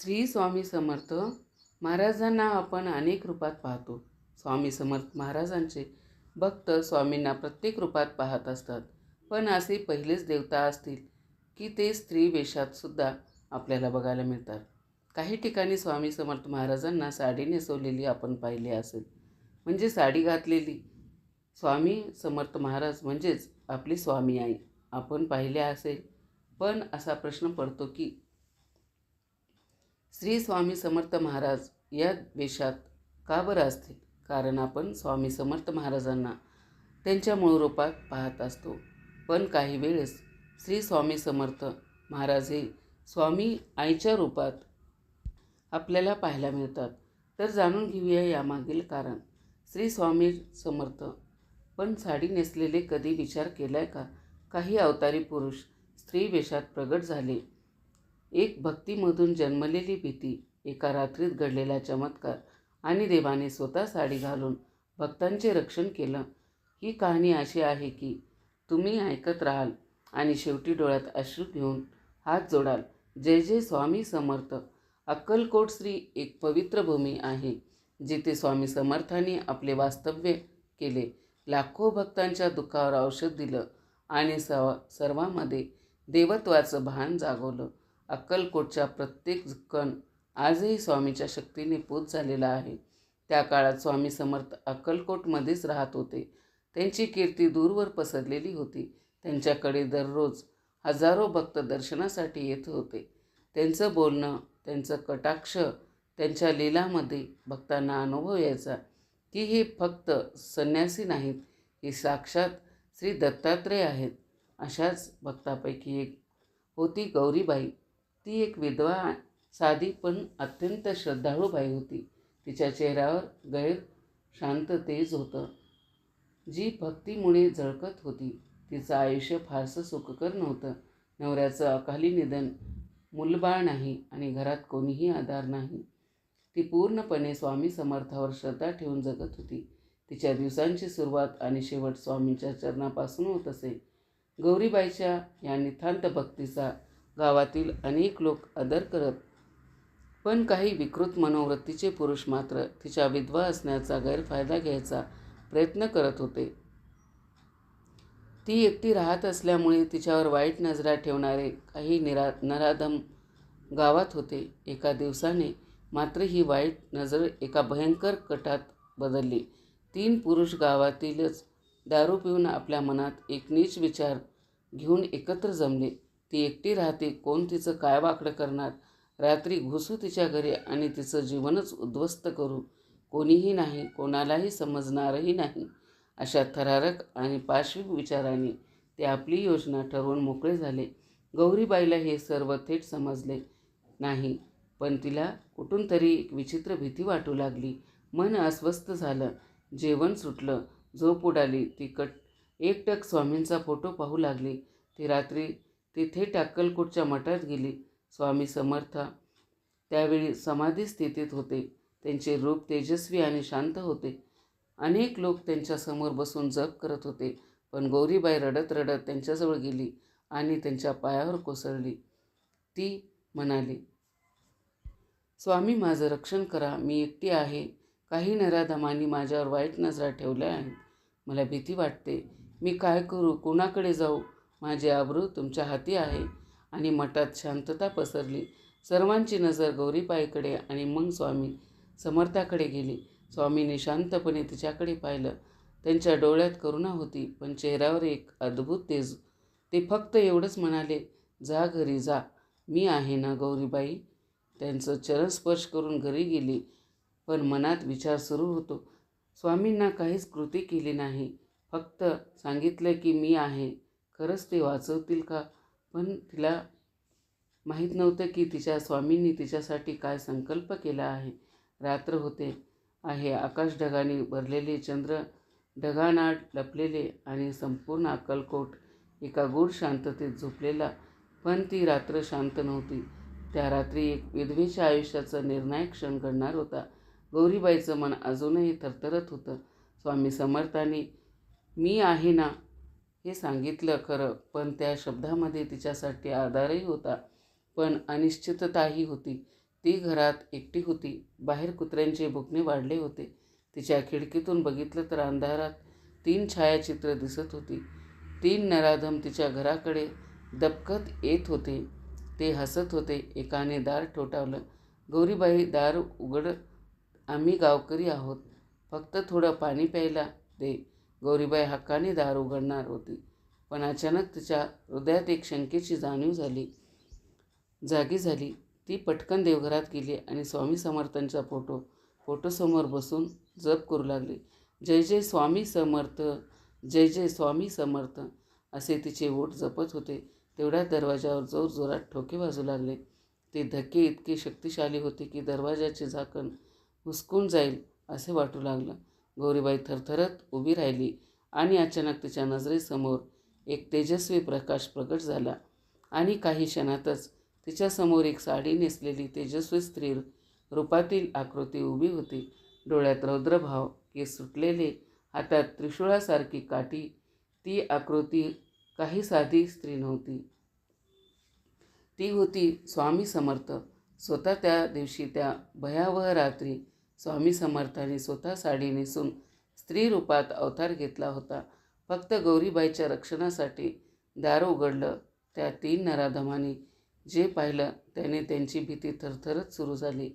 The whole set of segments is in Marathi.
श्री स्वामी समर्थ महाराजांना आपण अनेक रूपात पाहतो. स्वामी समर्थ महाराजांचे भक्त स्वामींना प्रत्येक रूपात पाहत असतात. पण असे पहिलेच देवता असतील की ते स्त्री वेशातसुद्धा आपल्याला बघायला मिळतात. काही ठिकाणी स्वामी समर्थ महाराजांना साडी नेसवलेली आपण पाहिली असेल. म्हणजे साडी घातलेली. स्वामी समर्थ महाराज म्हणजेच आपली स्वामी आई आपण पाहिले असेल. पण असा प्रश्न पडतो की श्री स्वामी समर्थ महाराज या वेशात का बरं असतील? कारण आपण स्वामी समर्थ महाराजांना त्यांच्या मूळ रूपात पाहत असतो. पण काही वेळेस श्री स्वामी समर्थ महाराज हे स्वामी आईच्या रूपात आपल्याला पाहायला मिळतात. तर जाणून घेऊया यामागील कारण. श्री स्वामी समर्थ पण साडी नेसलेले कधी विचार केलाय का? काही अवतारी पुरुष स्त्री वेशात प्रगट झाले. एक भक्तीमधून जन्मलेली भीती एका रात्रीत घडलेला चमत्कार आणि देवाने स्वतः साडी घालून भक्तांचे रक्षण केलं. ही कहाणी अशी आहे की तुम्ही ऐकत राहाल आणि शेवटी डोळ्यात अश्रू घेऊन हात जोडाल. जय जय स्वामी समर्थ. अक्कलकोट श्री एक पवित्र भूमी आहे जिथे स्वामी समर्थांनी आपले वास्तव्य केले. लाखो भक्तांच्या दुःखावर औषध दिलं आणि सव सर्वांमध्ये देवत्वाचं भान जागवलं. अक्कलकोटच्या प्रत्येक कण आजही स्वामीच्या शक्तीने पूत झालेला आहे. त्या काळात स्वामी समर्थ अक्कलकोटमध्येच राहत होते. त्यांची कीर्ती दूरवर पसरलेली होती. त्यांच्याकडे दररोज हजारो भक्त दर्शनासाठी येत होते. त्यांचं बोलणं त्यांचं कटाक्ष त्यांच्या लीलामध्ये भक्तांना अनुभव यायचा की हे फक्त संन्यासी नाहीत ही साक्षात श्री दत्तात्रय आहेत. अशाच भक्तापैकी एक होती गौरीबाई. ती एक विधवा साधी पण अत्यंत श्रद्धाळू बाई होती. तिच्या चेहऱ्यावर गैर शांत तेज होतं. जी भक्तीमुळे झळकत होती तिचं आयुष्य फारसं सुखकर नव्हतं. नवऱ्याचं अकाली निधन मुलबाळ नाही आणि घरात कोणीही आधार नाही. ती पूर्णपणे स्वामी समर्थावर श्रद्धा ठेवून जगत होती. तिच्या दिवसांची सुरुवात आणि शेवट स्वामींच्या चरणापासून होत असे. गौरीबाईच्या या नितांत भक्तीचा गावातील अनेक लोक आदर करत पण काही विकृत मनोवृत्तीचे पुरुष मात्र तिच्या विधवा असण्याचा गैरफायदा घ्यायचा प्रयत्न करत होते. ती एकटी राहत असल्यामुळे तिच्यावर वाईट नजरा ठेवणारे काही निरा नराधम गावात होते. एका दिवसाने मात्र ही वाईट नजर एका भयंकर कटात बदलली. तीन पुरुष गावातीलच दारू पिऊन आपल्या मनात एक नीच विचार घेऊन एकत्र जमले. ती एकटी राहते कोण तिचं काय वाकडं करणार? रात्री घुसू तिच्या घरी आणि तिचं जीवनच उद्ध्वस्त करू. कोणीही नाही कोणालाही समजणारही नाही. अशा थरारक आणि पार्श्विक विचाराने ते आपली योजना ठरवून मोकळे झाले. गौरीबाईला हे सर्व थेट समजले नाही पण तिला कुठून तरी एक विचित्र भीती वाटू लागली. मन अस्वस्थ झालं जेवण सुटलं झोप उडाली ती कट एकटक स्वामींचा फोटो पाहू लागली. ती रात्री तिथे थेट मठात गेली. स्वामी समर्थ त्यावेळी समाधी स्थितीत होते. त्यांचे रूप तेजस्वी आणि शांत होते. अनेक लोक त्यांच्यासमोर बसून जप करत होते. पण गौरीबाई रडत रडत त्यांच्याजवळ गेली आणि त्यांच्या पायावर कोसळली. ती म्हणाली स्वामी माझं रक्षण करा. मी एकटी आहे. काही नराधमांनी माझ्यावर वाईट नजरा ठेवल्या आहेत. मला भीती वाटते. मी काय करू? कोणाकडे जाऊ? माझे आबरू तुमच्या हाती आहे. आणि मठात शांतता पसरली. सर्वांची नजर गौरीबाईकडे आणि मग स्वामी समर्थाकडे गेली. स्वामीने शांतपणे तिच्याकडे पाहिलं. त्यांच्या डोळ्यात करुणा होती पण चेहऱ्यावर एक अद्भुत तेज. ते फक्त एवढंच म्हणाले जा घरी जा. मी आहे ना गौरीबाई? त्यांचं चरणस्पर्श करून घरी गेली. पण मनात विचार सुरू होतो. स्वामींना काहीच कृती केली नाही. फक्त सांगितलं की मी आहे. खरंच ते वाचवतील का? पण तिला माहीत नव्हतं की तिच्या स्वामींनी तिच्यासाठी काय संकल्प केला आहे. रात्र होते आहे. आकाश ढगाने भरलेले चंद्र ढगानाड लपलेले आणि संपूर्ण अक्कलकोट एका गूढ शांततेत झोपलेला. पण ती रात्र शांत नव्हती. त्या रात्री एक विधवेच्या आयुष्याचा निर्णायक क्षण घडणार होता. गौरीबाईचं मन अजूनही थरथरत होतं. स्वामी समर्थाने मी आहे ना हे सांगितलं खरं पण त्या शब्दामध्ये तिच्यासाठी आधारही होता. पण अनिश्चितताही होती. ती घरात एकटी होती. बाहेर कुत्र्यांचे भुकणे वाढले होते. तिच्या खिडकीतून बघितलं तर अंधारात तीन छायाचित्र दिसत होती. तीन नराधम तिच्या घराकडे दबकत येत होते. ते हसत होते. एकाने दार ठोठावलं. गौरीबाई दार उघड. आम्ही गावकरी आहोत. फक्त थोडं पाणी प्यायला दे. गौरीबाई हक्काने दार उघडणार होती. पण अचानक तिच्या हृदयात एक शंकेची जाणीव झाली. जागी झाली. ती पटकन देवघरात गेली आणि स्वामी समर्थांचा फोटो फोटोसमोर बसून जप करू लागली. जय जय स्वामी समर्थ जय जय स्वामी समर्थ असे तिचे ओठ जपत होते. तेवढ्या दरवाजावर जोर जोरात ठोके वाजू लागले. ते धक्के इतके शक्तिशाली होते की दरवाजाचे झाकण हुसकून जाईल असे वाटू लागलं. गौरीबाई थरथरत उभी राहिली आणि अचानक तिच्या नजरेसमोर एक तेजस्वी प्रकाश प्रकट झाला. आणि काही क्षणातच तिच्यासमोर एक साडी नेसलेली तेजस्वी स्त्री रूपातील आकृती उभी होती. डोळ्यात रौद्रभाव केस सुटलेले हातात त्रिशूळासारखी काठी ती आकृती काही साधी स्त्री नव्हती. ती होती स्वामी समर्थ. स्वतः त्या दिवशी त्या भयावह रात्री स्वामी समर्थाने स्वतः साडी नेसून स्त्री रूपात अवतार घेतला होता. फक्त गौरीबाईच्या रक्षणासाठी दार उघडलं त्या तीन नराधमांनी जे पाहिलं त्याने त्यांची भीती थरथरत सुरू झाली.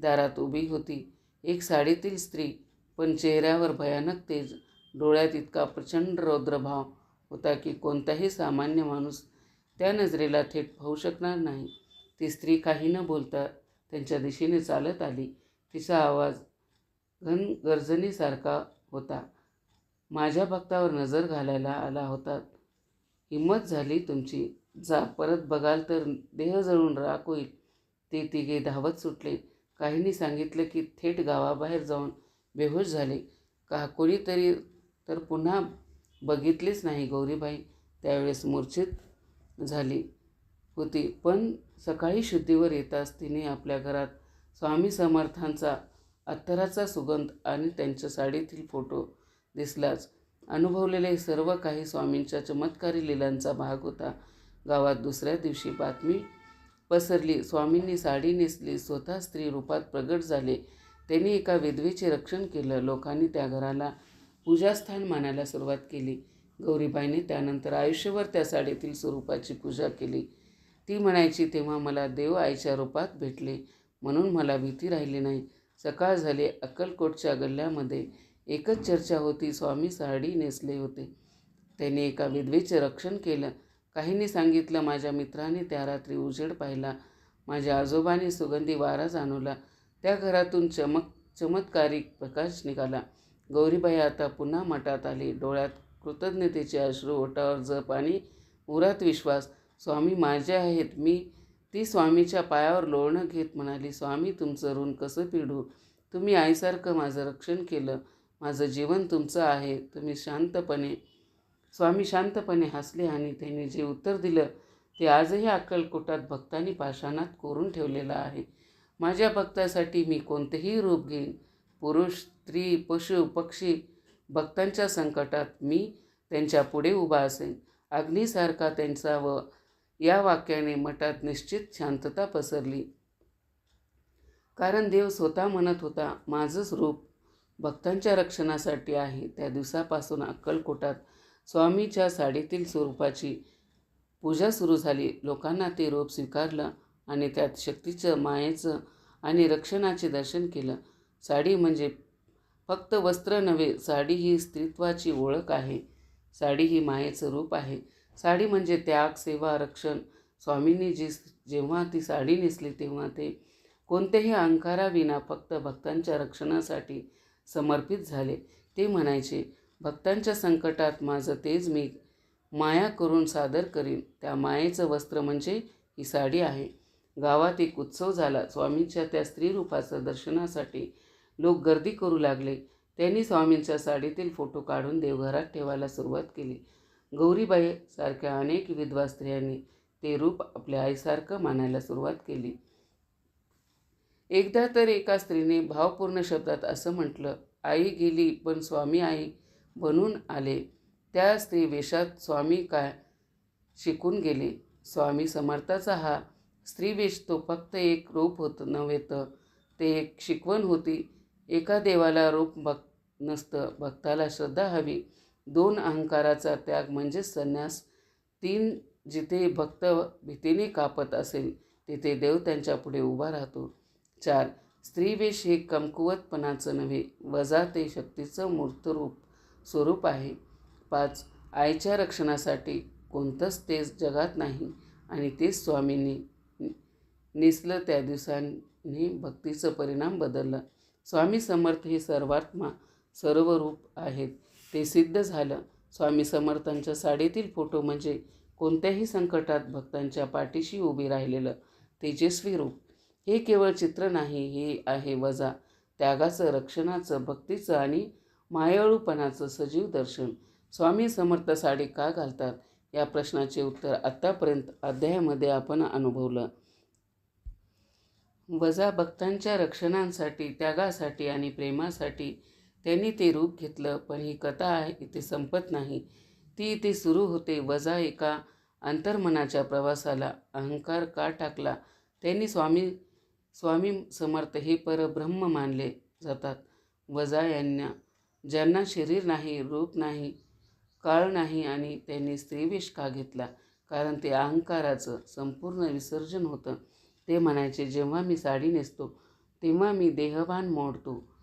दारात उभी होती एक साडीतील स्त्री पण चेहऱ्यावर भयानक तेज. डोळ्यात इतका प्रचंड रौद्रभाव होता की कोणताही सामान्य माणूस त्या नजरेला थेट पाहू शकणार नाही. ती स्त्री काही न बोलता त्यांच्या दिशेने चालत आली. तिचा आवाज घन गर्जनीसारखा होता. माझ्या भक्तावर नजर घालायला आला होता. हिंमत झाली तुमची. जा परत बघाल तर देह जळून राख होईल. ते तिघे धावत सुटले. काहींनी सांगितलं की थेट गावाबाहेर जाऊन बेहोश झाले. का कोणीतरी तर पुन्हा बघितलेच नाही गौरीबाई. त्यावेळेस मूर्छित झाली होती. पण सकाळी शुद्धीवर येताच तिने आपल्या घरात स्वामी समर्थांचा अत्तराचा सुगंध आणि त्यांच्या साडीतील फोटो दिसलाच अनुभवलेले सर्व काही स्वामींच्या चमत्कारी लिलांचा भाग होता. गावात दुसऱ्या दिवशी बातमी पसरली. स्वामींनी साडी नेसली स्वतः स्त्री रूपात प्रगट झाले. त्यांनी एका विधवेचे रक्षण केलं. लोकांनी त्या घराला पूजास्थान मानायला सुरुवात केली. गौरीबाईने त्यानंतर आयुष्यभर त्या साडीतील स्वरूपाची पूजा केली. ती म्हणायची तेव्हा मला देव आईच्या रूपात भेटले. म्हणून मला भीती राहिली नाही. सकाळ झाली. अक्कलकोटच्या गल्ल्यामध्ये एकच चर्चा होती. स्वामी साडी नेसले होते. त्याने एका विधवेचे रक्षण केलं. काहींनी सांगितलं माझ्या मित्राने त्या रात्री उजेड पाहिला. माझ्या आजोबाने सुगंधी वारा जाणवला. त्या घरातून चमक चमत्कारिक प्रकाश निघाला. गौरीबाई आता पुन्हा मठात आली. डोळ्यात कृतज्ञतेचे अश्रू ओटावर जप आणि उरात विश्वास. स्वामी माझे आहेत. मी ती स्वामीच्या पायावर लोळणं घेत म्हणाली स्वामी तुमचं ऋण कसं पिढू तुम्ही आईसारखं माझं रक्षण केलं. माझं जीवन तुमचं आहे. तुम्ही शांतपणे स्वामी शांतपणे हसले आणि त्यांनी जे उत्तर दिलं ते आजही अक्कलकोटात भक्तांनी पाषाणात कोरून ठेवलेलं आहे. माझ्या भक्तासाठी मी कोणतेही रूप घेईन. पुरुष स्त्री पशु पक्षी भक्तांच्या संकटात मी त्यांच्या पुढे उभा असेन. अग्नीसारखा त्यांचा व या वाक्याने मठात निश्चित शांतता पसरली. कारण देव स्वतः म्हणत होता माझंच रूप भक्तांच्या रक्षणासाठी आहे. त्या दिवसापासून अक्कलकोटात स्वामीच्या साडीतील स्वरूपाची पूजा सुरू झाली. लोकांना ते रूप स्वीकारलं आणि त्यात शक्तीचं मायेचं आणि रक्षणाचे दर्शन केलं. साडी म्हणजे फक्त वस्त्र नव्हे साडी ही स्त्रीत्वाची ओळख आहे. साडी ही मायेचं रूप आहे. साडी म्हणजे त्याग सेवा रक्षण स्वामींनी जी जेव्हा ती साडी नेसली तेव्हा ते कोणत्याही अहंकाराविना फक्त भक्तांच्या रक्षणासाठी समर्पित झाले. ते म्हणायचे भक्तांच्या संकटात माझं तेज मी माया करून सादर करीन. त्या मायेचं वस्त्र म्हणजे ही साडी आहे. गावात एक उत्सव झाला. स्वामींच्या त्या स्त्रीरूपाचं दर्शनासाठी लोक गर्दी करू लागले. त्यांनी स्वामींच्या साडीतील फोटो काढून देवघरात ठेवायला सुरुवात केली. गौरीबाई सारख्या अनेक विधवा स्त्रियांनी ते रूप आपल्या आईसारखं मानायला सुरुवात केली. एकदा तर एका स्त्रीने भावपूर्ण शब्दात असं म्हटलं आई गेली पण स्वामी आई बनून आले. त्या स्त्री वेशात स्वामी काय शिकून गेले. स्वामी समर्थाचा हा स्त्रीवेश तो फक्त एक रूप होतं नव्हे तर ते एक शिकवण होती. एका देवाला रूप भक नसतं. भक्ताला श्रद्धा हवी. दोन अहंकाराचा त्याग म्हणजेच संन्यास. तीन जिथे भक्त भीतीने कापत असेल तिथे देव त्यांच्या पुढे उभा राहतो. चार स्त्रीवेश हे कमकुवतपणाचं नव्हे वजा ते शक्तीचं मूर्तरूप स्वरूप आहे. पाच आईच्या रक्षणासाठी कोणतंच तेच जगात नाही आणि तेच स्वामींनी निसलं त्या दिवसांनी भक्तीचं परिणाम बदलला. स्वामी समर्थ हे सर्वात्मा सर्वरूप आहेत. ते सिद्ध झालं. स्वामी समर्थांच्या साडीतील फोटो म्हणजे कोणत्याही संकटात भक्तांच्या पाठीशी उभे राहिलेलं तेजस्वी रूप. हे केवळ चित्र नाही हे आहे वजा. त्यागाचं रक्षणाचं भक्तीचं आणि मायाळूपणाचं सजीव दर्शन. स्वामी समर्थ साडी का घालतात? या प्रश्नाचे उत्तर आत्तापर्यंत अध्यायामध्ये आपण अनुभवलं. वजा भक्तांच्या रक्षणांसाठी त्यागासाठी आणि प्रेमासाठी त्यांनी ते रूप घेतलं पण ही कथा आहे इथे संपत नाही. ती इथे सुरू होते. वजा एका अंतर्मनाच्या प्रवासाला अहंकार का टाकला? त्यांनी स्वामी स्वामी समर्थ हे परब्रह्म मानले जातात. वजा यांना ज्यांना शरीर नाही रूप नाही काळ नाही आणि त्यांनी स्त्रीवेश का घेतला? कारण ते अहंकाराचं संपूर्ण विसर्जन होतं. ते म्हणायचे जेव्हा मी साडी नेसतो तेव्हा मी देहवान मोडतो.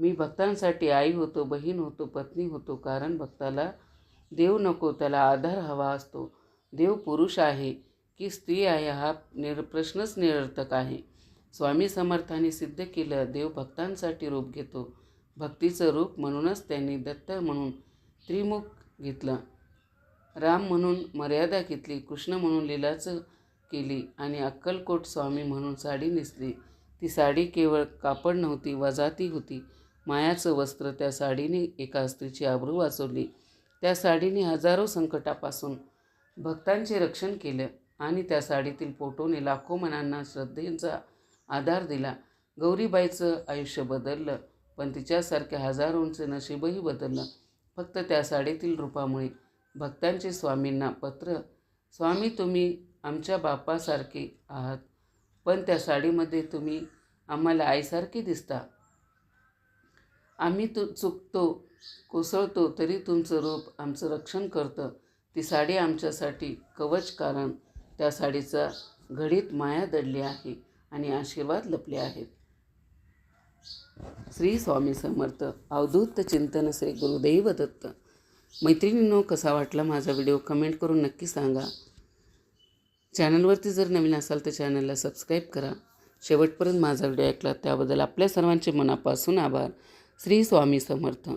मी भक्तांसाठी आई होतो बहीण होतो पत्नी होतो कारण भक्ताला देव नको त्याला आधार हवा असतो. देव पुरुष आहे की स्त्री आहे हा निर प्रश्नच निरर्थक आहे. स्वामी समर्थाने सिद्ध केलं देव भक्तांसाठी रूप घेतो. भक्तीचं रूप म्हणूनच त्यांनी दत्त म्हणून त्रिमुख घेतलं. राम म्हणून मर्यादा घेतली कृष्ण म्हणून लिलाचं केली आणि अक्कलकोट स्वामी म्हणून साडी नेसली. ती साडी केवळ कापड नव्हती वजाती होती. मायाचं वस्त्र त्या साडीने एका स्त्रीची आबरू वाचवली. त्या साडीने हजारो संकटापासून भक्तांचे रक्षण केलं आणि त्या साडीतील फोटोने लाखो मनांना श्रद्धेचा आधार दिला. गौरीबाईचं आयुष्य बदललं पण तिच्यासारख्या हजारोंचं नशीबही बदललं. फक्त त्या साडीतील रूपामुळे भक्तांचे स्वामींना पत्र स्वामी तुम्ही आमच्या बापासारखे आहात पण त्या साडीमध्ये तुम्ही आम्हाला आईसारखे दिसता. आम्ही तू चुकतो कोसळतो तरी तुमचं रूप आमचं रक्षण करतं. ती साडी आमच्यासाठी कवच कारण. त्या साडीचा घडीत माया दडली आहे आणि आशीर्वाद लपले आहेत. श्री स्वामी समर्थ. अवधूत चिंतन श्री गुरुदैव दत्त. मैत्रिणींनो कसा वाटला माझा व्हिडिओ? कमेंट करून नक्की सांगा. चॅनलवरती जर नवीन असाल तर चॅनलला सबस्क्राईब करा. शेवटपर्यंत माझा व्हिडिओ ऐकला त्याबद्दल आपल्या सर्वांचे मनापासून आभार. श्री स्वामी समर्थ